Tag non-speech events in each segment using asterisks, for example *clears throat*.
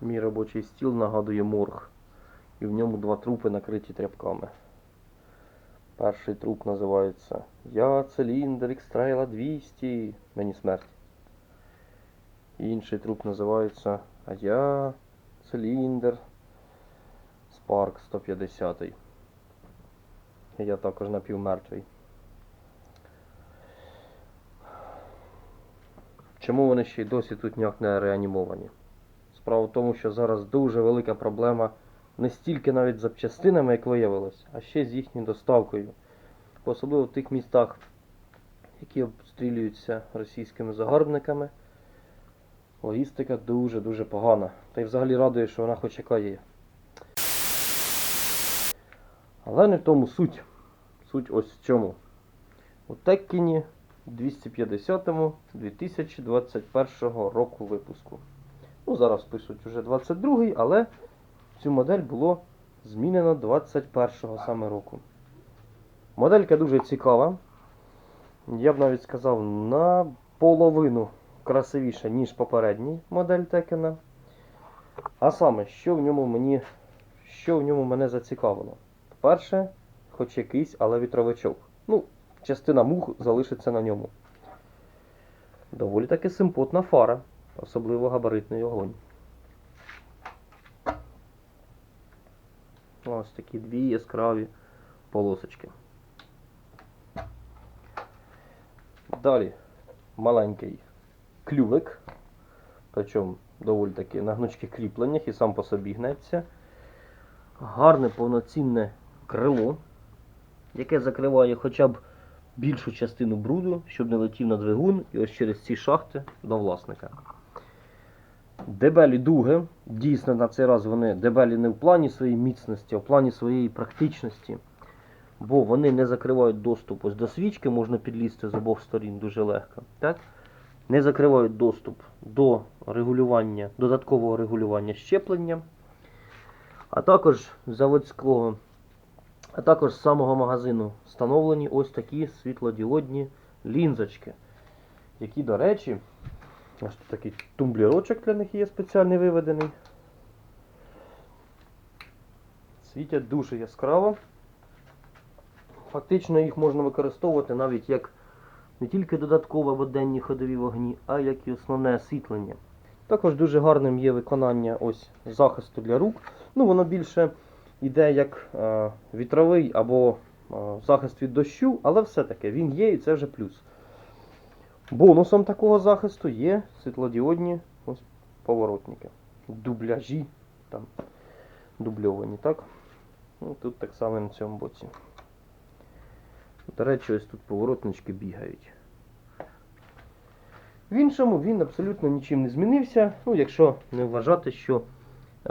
Мій робочий стіл нагадує морг. І в ньому два трупи накриті тряпками. Перший труп називається Я циліндр Екстрейла 200. Мені смерть. Інший труп називається А я циліндр Спарк 150. І Я також напівмертвий. Чому вони ще й досі тут ніяк не реанімовані? Справа в тому, що зараз дуже велика проблема не стільки навіть запчастинами, як виявилось, а ще з їхньою доставкою. Особливо в тих містах, які обстрілюються російськими загарбниками. Логістика дуже-дуже погана. Та й взагалі радує, що вона хоч яка є. Але не в тому суть. Суть ось в чому. У Теккіні 250-му 2021 року випуску. Ну, зараз пишуть уже 22-й, але цю модель було змінено 21-го саме року. Моделька дуже цікава. Я б навіть сказав, на половину красивіша, ніж попередній модель Текена. А саме, що в ньому мені, що в ньому мене зацікавило? По-перше, хоч якийсь, але вітровичок. Ну, частина мух залишиться на ньому. Доволі таки симпотна фара, особливо габаритний огонь. Ось такі дві яскраві полосочки. Далі маленький клювик, причому доволі таки на гнучких кріпленнях і сам по собі гнеться. Гарне повноцінне крило, яке закриває хоча б більшу частину бруду, щоб не летів на двигун і ось через ці шахти до власника. Дебелі дуги, дійсно на цей раз вони дебелі не в плані своєї міцності, а в плані своєї практичності. Бо вони не закривають доступ ось до свічки, можна підлізти з обох сторін дуже легко. Так? Не закривають доступ до регулювання, додаткового регулювання щеплення, а також заводського, а також з самого магазину встановлені ось такі світлодіодні лінзочки, які, до речі, ось тут такий тумблірочок для них є спеціальний виведений. Світять дуже яскраво. Фактично їх можна використовувати навіть як не тільки додаткове в денні ходові вогні, а як і основне освітлення. Також дуже гарним є виконання ось захисту для рук. Ну, воно більше йде як е, вітровий або е, захист від дощу, але все-таки він є і це вже плюс. Бонусом такого захисту є світлодіодні ось поворотники. Дубляжі там дубльовані, так? Ну, тут так само на цьому боці. До речі, ось тут поворотнички бігають. В іншому він абсолютно нічим не змінився, ну, якщо не вважати, що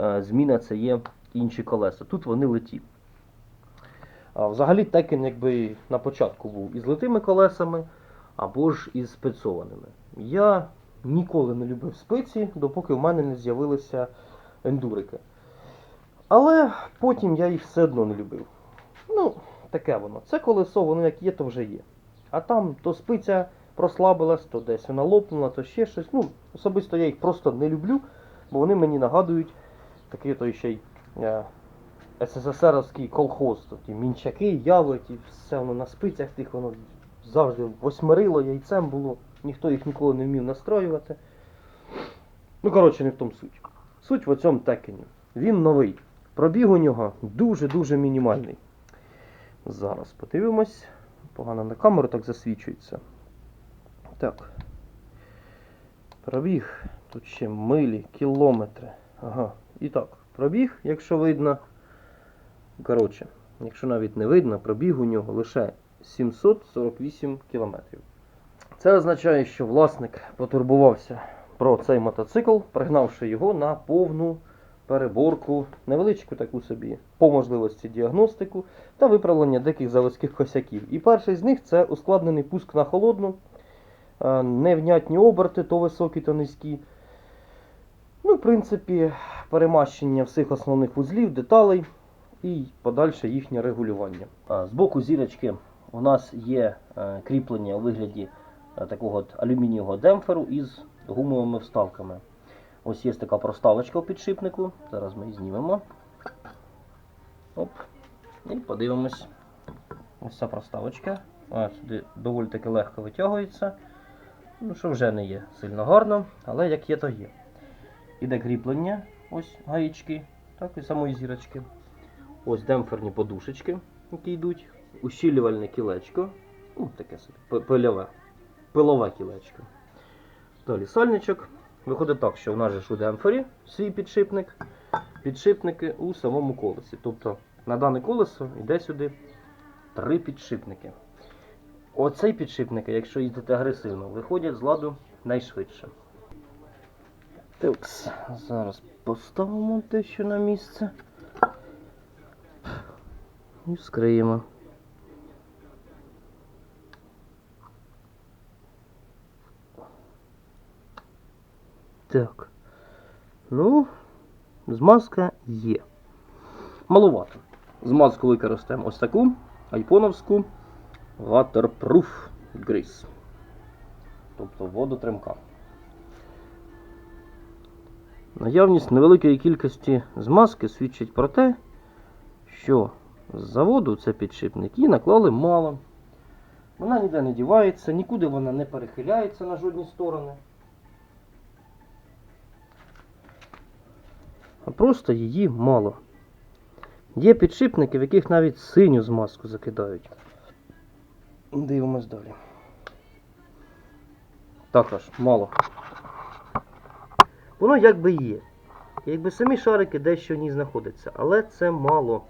е, зміна це є інші колеса. Тут вони леті. А взагалі Текен якби на початку був із литими колесами або ж із спецованими. Я ніколи не любив спиці, допоки в мене не з'явилися ендурики. Але потім я їх все одно не любив. Ну, таке воно. Це колесо, воно як є, то вже є. А там то спиця прослабилась, то десь вона лопнула, то ще щось. Ну, особисто я їх просто не люблю, бо вони мені нагадують такий той ще й е, СССРовський колхоз. Ті мінчаки, ті все воно на спицях тих воно завжди восьмерило, яйцем було. Ніхто їх ніколи не вмів настроювати. Ну, коротше, не в тому суть. Суть в цьому текені. Він новий. Пробіг у нього дуже-дуже мінімальний. Зараз подивимось. Погано на камеру так засвічується. Так. Пробіг. Тут ще милі, кілометри. Ага. І так, пробіг, якщо видно. Коротше, якщо навіть не видно, пробіг у нього лише 748 кілометрів. Це означає, що власник потурбувався про цей мотоцикл, пригнавши його на повну переборку, невеличку таку собі, по можливості діагностику та виправлення деяких заводських косяків. І перший з них це ускладнений пуск на холодну, е, невнятні оберти, то високі, то низькі. Ну, в принципі, перемащення всіх основних вузлів, деталей і подальше їхнє регулювання. З боку зірочки у нас є е, кріплення у вигляді е, такого от алюмінієвого демпферу із гумовими вставками. Ось є така проставочка у підшипнику. Зараз ми її знімемо. Оп. І подивимось. Ось ця проставочка. А, сюди доволі таки легко витягується. Ну, що вже не є сильно гарно, але як є, то є. Іде кріплення, ось гаєчки, так і самої зірочки. Ось демпферні подушечки, які йдуть. Ущілювальне кілечко. Ну, таке собі, пильове. Пилове кілечко. Далі сальничок. Виходить так, що в нас же ж у демпфері свій підшипник, підшипники у самому колесі. Тобто на дане колесо йде сюди три підшипники. Оцей підшипники, якщо їздити агресивно, виходять з ладу найшвидше. Такс, зараз поставимо дещо на місце. І вскриємо. Так. Ну, змазка є. Маловато. Змазку використаємо ось таку айфоновську Waterproof Grease. Тобто водотримка. Наявність невеликої кількості змазки свідчить про те, що з заводу це підшипник і наклали мало. Вона ніде не дівається, нікуди вона не перехиляється на жодні сторони. А просто її мало. Є підшипники, в яких навіть синю змазку закидають. Дивимось далі. Також мало. Воно якби є. Якби самі шарики дещо в ній знаходяться, але це мало.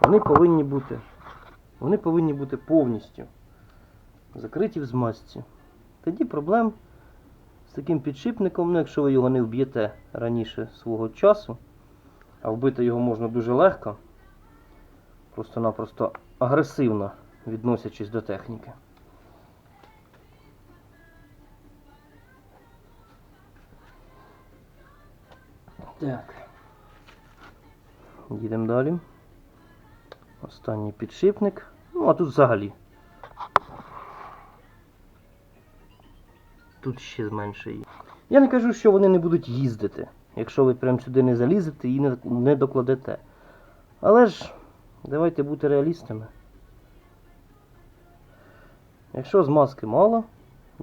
Вони повинні бути. Вони повинні бути повністю закриті в змазці. Тоді проблем таким підшипником, ну якщо ви його не вб'єте раніше свого часу, а вбити його можна дуже легко, просто-напросто агресивно відносячись до техніки. Так. Їдемо далі. Останній підшипник. Ну, а тут взагалі. Тут ще зменше її. Я не кажу, що вони не будуть їздити, якщо ви прям сюди не залізете і не, докладете. Але ж давайте бути реалістами. Якщо змазки мало,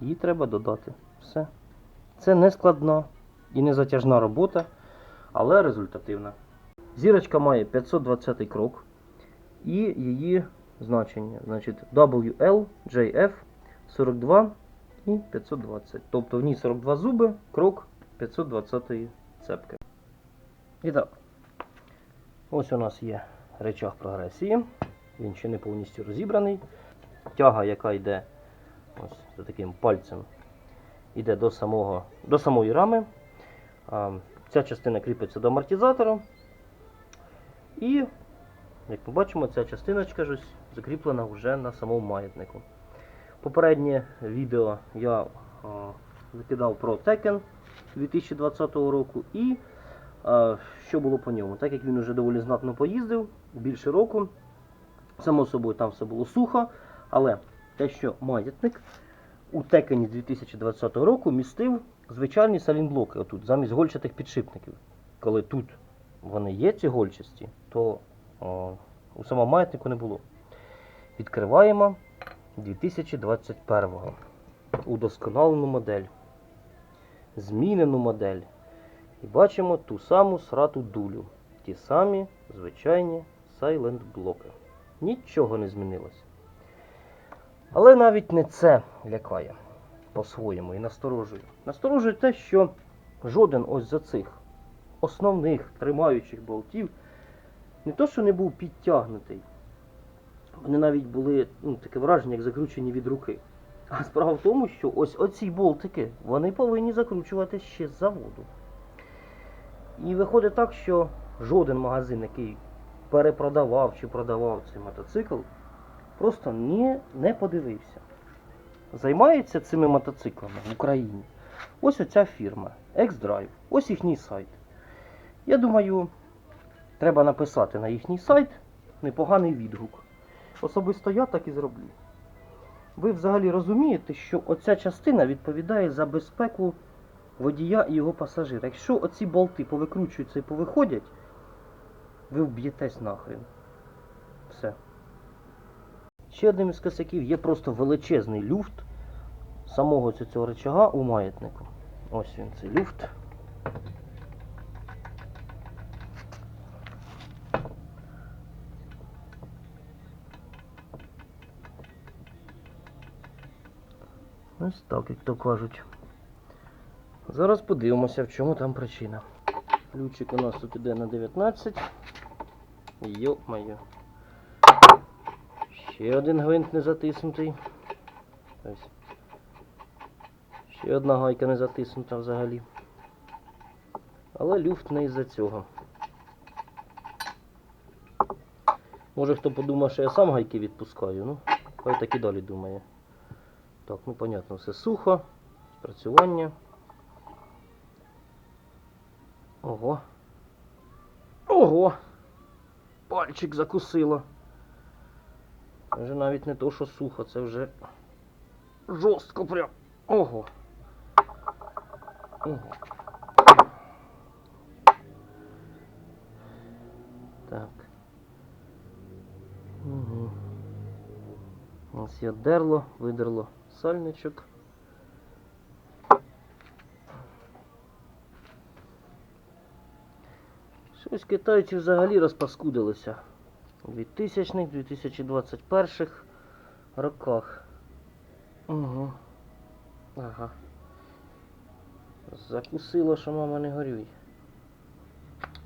її треба додати. Все. Це не складна і не затяжна робота, але результативна. Зірочка має 520 крок і її значення. Значить WL, JF 42 і 520. Тобто в ній 42 зуби, крок 520 цепки. І так, ось у нас є речах прогресії. Він ще не повністю розібраний. Тяга, яка йде ось за таким пальцем, йде до, самого, до самої рами. Ця частина кріпиться до амортизатора. І, як ми бачимо, ця частиночка закріплена вже на самому маятнику. Попереднє відео я а, закидав про Tekken 2020 року і а, що було по ньому. Так як він вже доволі знатно поїздив, більше року, само собою там все було сухо, але те, що маятник у Tekken 2020 року містив звичайні салінблоки отут, замість гольчатих підшипників. Коли тут вони є, ці гольчасті, то о, у самому маятнику не було. Відкриваємо 2021-го. Удосконалену модель. Змінену модель. І бачимо ту саму срату дулю. Ті самі звичайні Silent блоки. Нічого не змінилося. Але навіть не це лякає по-своєму і насторожує. Насторожує те, що жоден ось за цих основних тримаючих болтів не то, що не був підтягнутий, вони навіть були ну, таке враження, як закручені від руки. А справа в тому, що ось оці болтики вони повинні закручувати ще з заводу. І виходить так, що жоден магазин, який перепродавав чи продавав цей мотоцикл, просто ні, не подивився. Займається цими мотоциклами в Україні. Ось оця фірма X-Drive, ось їхній сайт. Я думаю, треба написати на їхній сайт непоганий відгук. Особисто я так і зроблю. Ви взагалі розумієте, що оця частина відповідає за безпеку водія і його пасажира. Якщо оці болти повикручуються і повиходять, ви вб'єтесь нахрен. Все. Ще одним із косяків є просто величезний люфт самого цього рычага у маятнику. Ось він цей люфт. Ось так, як то кажуть. Зараз подивимося, в чому там причина. Ключик у нас тут іде на 19. Йо-моє. Ще один гвинт не затиснутий. Ось. Ще одна гайка не затиснута взагалі. Але люфт не із-за цього. Може хто подумає, що я сам гайки відпускаю, ну, хай так і далі думає. Так, ну понятно, все сухо, спрацювання. Ого. Ого! Пальчик закусило. Це вже навіть не то, що сухо, це вже жорстко прям. Ого. Ого. Так. Угу. Ось я дерло, видерло сальничок. Щось китайці взагалі розпаскудилися у 2000-2021 роках. Угу. Ага. Закусило, що мама не горюй.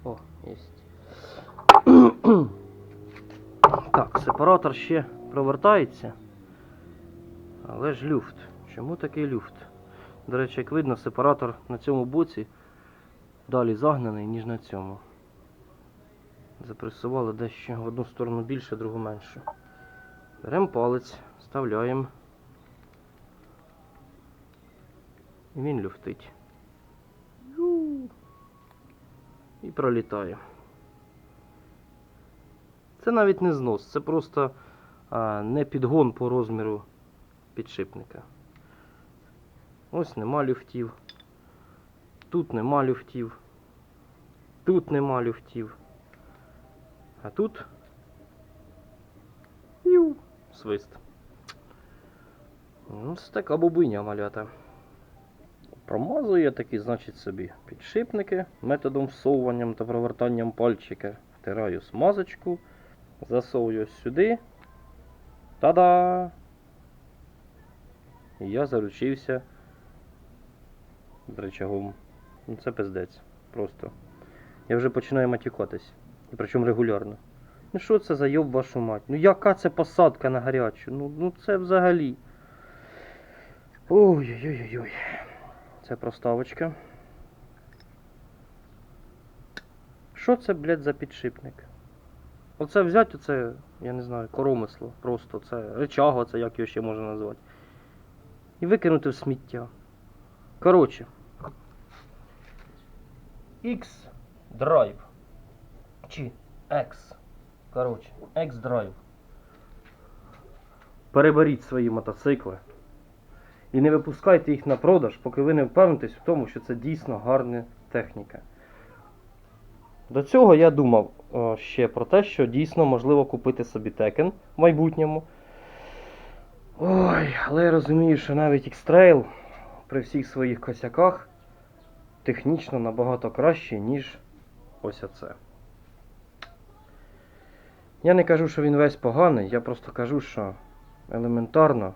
О, єсть. *clears throat* так, сепаратор ще провертається. Але ж люфт. Чому такий люфт? До речі, як видно, сепаратор на цьому боці далі загнаний, ніж на цьому. Запресували дещо в одну сторону більше, другу менше. Беремо палець, вставляємо. І він люфтить. І пролітає. Це навіть не знос, це просто а, не підгон по розміру підшипника. Ось нема люфтів. Тут нема люфтів. Тут нема люфтів. А тут Ю, свист. Ну, Ось така бубиня малята. Промазую я такі, значить, собі підшипники методом всовуванням та провертанням пальчика. Втираю смазочку, засовую сюди. Та-да! Я заручився з рычагом. Ну це пиздець. Просто. Я вже починаю матюкатись. І причому регулярно. Ну що це за йоб вашу мать? Ну яка це посадка на гарячу? Ну, ну це взагалі. Ой-ой-ой-ой. Це проставочка. Що це, блядь, за підшипник? Оце взяти, оце, я не знаю, коромисло. Просто це речаго, це як його ще можна назвати. І викинути в сміття. Коротше. X-Drive. Чи X. Коротше, X-Drive. Переберіть свої мотоцикли. І не випускайте їх на продаж, поки ви не впевнитесь в тому, що це дійсно гарна техніка. До цього я думав е, ще про те, що дійсно можливо купити собі текен в майбутньому. Ой, але я розумію, що навіть X-Trail при всіх своїх косяках технічно набагато краще, ніж ось оце. Я не кажу, що він весь поганий, я просто кажу, що елементарно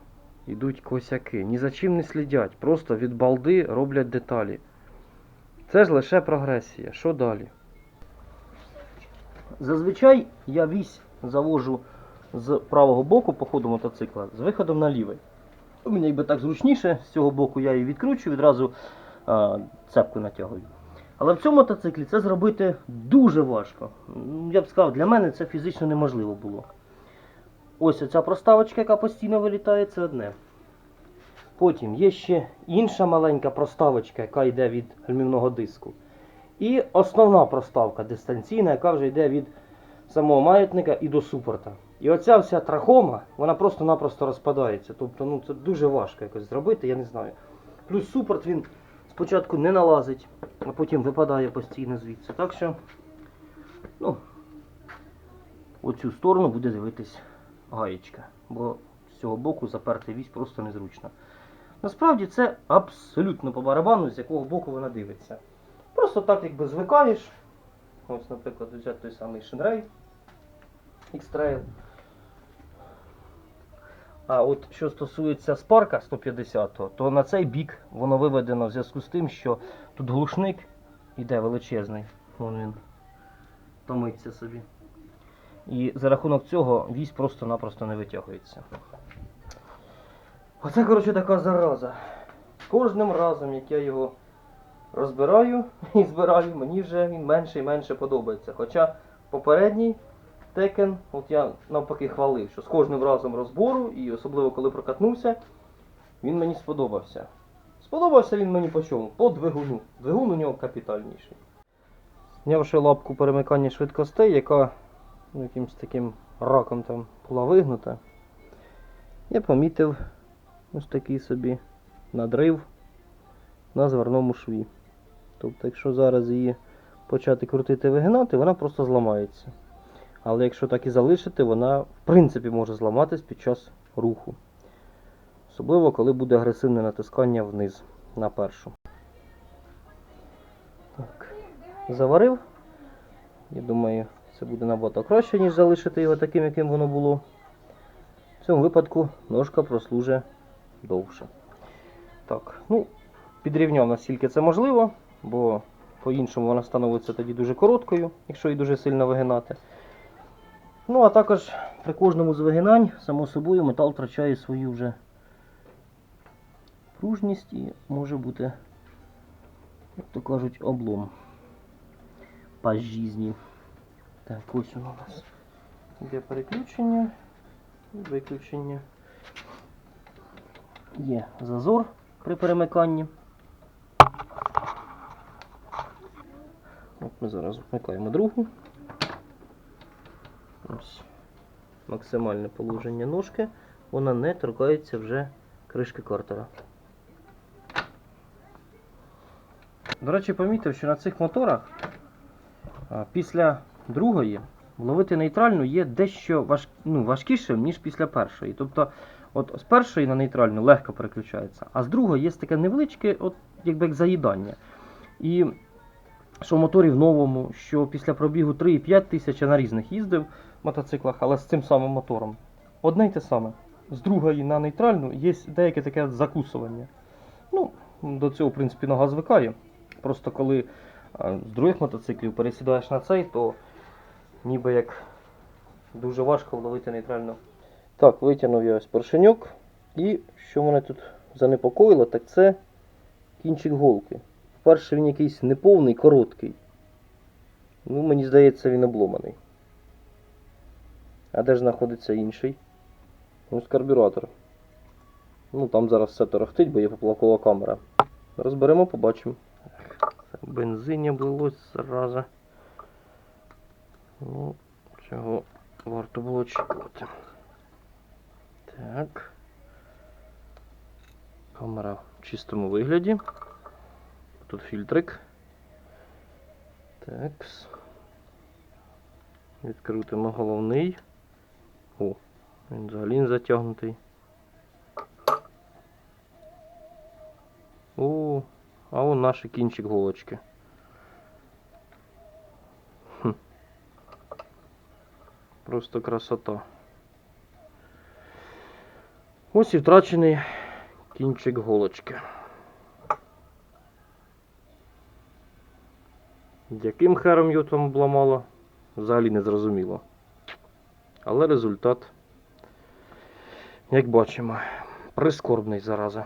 йдуть косяки. Ні за чим не слідять, просто від балди роблять деталі. Це ж лише прогресія. Що далі? Зазвичай я вісь завожу з правого боку по ходу мотоцикла з виходом на лівий. Мені якби так зручніше, з цього боку я її відкручую, відразу а, цепку натягую. Але в цьому мотоциклі це зробити дуже важко. Я б сказав, для мене це фізично неможливо було. Ось оця проставочка, яка постійно вилітає, це одне. Потім є ще інша маленька проставочка, яка йде від гальмівного диску. І основна проставка дистанційна, яка вже йде від самого маятника і до супорта. І оця вся трахома, вона просто-напросто розпадається. Тобто ну, це дуже важко якось зробити, я не знаю. Плюс супорт він спочатку не налазить, а потім випадає постійно звідси. Так що, ну, оцю сторону буде дивитись гаєчка, бо з цього боку заперти вісь просто незручно. Насправді це абсолютно по барабану, з якого боку вона дивиться. Просто так якби звикаєш. Ось, наприклад, взяти той самий Shinray X-Trail. А от що стосується Спарка 150, то на цей бік воно виведено в зв'язку з тим, що тут глушник іде величезний. Вон він томиться собі. І за рахунок цього вісь просто-напросто не витягується. Оце, коротше, така зараза. Кожним разом, як я його розбираю *laughs* і збираю, мені вже він менше і менше подобається. Хоча попередній Текен, от я навпаки хвалив, що з кожним разом розбору, і особливо коли прокатнувся, він мені сподобався. Сподобався він мені по чому? По двигуну. Двигун у нього капітальніший. Знявши лапку перемикання швидкостей, яка ну, якимось таким раком там була вигнута, я помітив ось такий собі надрив на зверному шві. Тобто, якщо зараз її почати крутити вигинати, вона просто зламається. Але якщо так і залишити, вона в принципі може зламатись під час руху. Особливо, коли буде агресивне натискання вниз на першу. Так. Заварив. Я думаю, це буде набагато краще, ніж залишити його таким, яким воно було. В цьому випадку ножка прослужить довше. Так, ну, підрівняв наскільки це можливо, бо по-іншому вона становиться тоді дуже короткою, якщо її дуже сильно вигинати. Ну, а також при кожному з вигинань, само собою, метал втрачає свою вже пружність і може бути, як то кажуть, облом по житті. Так, ось воно у нас йде переключення, виключення. Є зазор при перемиканні. От ми зараз вмикаємо другу. Ось. Максимальне положення ножки. Вона не торкається вже кришки картера. До речі, помітив, що на цих моторах після другої ловити нейтральну є дещо важ... ну, важкішим, ніж після першої. Тобто, от з першої на нейтральну легко переключається, а з другої є таке невеличке, от, якби як заїдання. І що в моторі в новому, що після пробігу 3,5 тисяч я на різних їздив мотоциклах, але з цим самим мотором. Одне й те саме. З другої на нейтральну є деяке таке закусування. Ну, до цього, в принципі, нога звикає. Просто коли з других мотоциклів пересідаєш на цей, то ніби як дуже важко вловити нейтрально. Так, витягнув я ось поршеньок. І що мене тут занепокоїло, так це кінчик голки. Перший він якийсь неповний, короткий. Ну, мені здається, він обломаний. А де ж знаходиться інший? Ось карбюратор. Ну там зараз все торохтить, бо є поплавкова камера. Розберемо, побачимо. Бензині облилось зразу. Ну, цього варто було очікувати. Так. Камера в чистому вигляді. Тут фільтрик. Так. Відкрутимо головний. О, він взагалі не затягнутий. О, а он наш кінчик голочки. Хм. Просто красота. Ось і втрачений кінчик голочки. Яким хером його там обламало, взагалі не зрозуміло. Але результат, як бачимо, прискорбний зараза.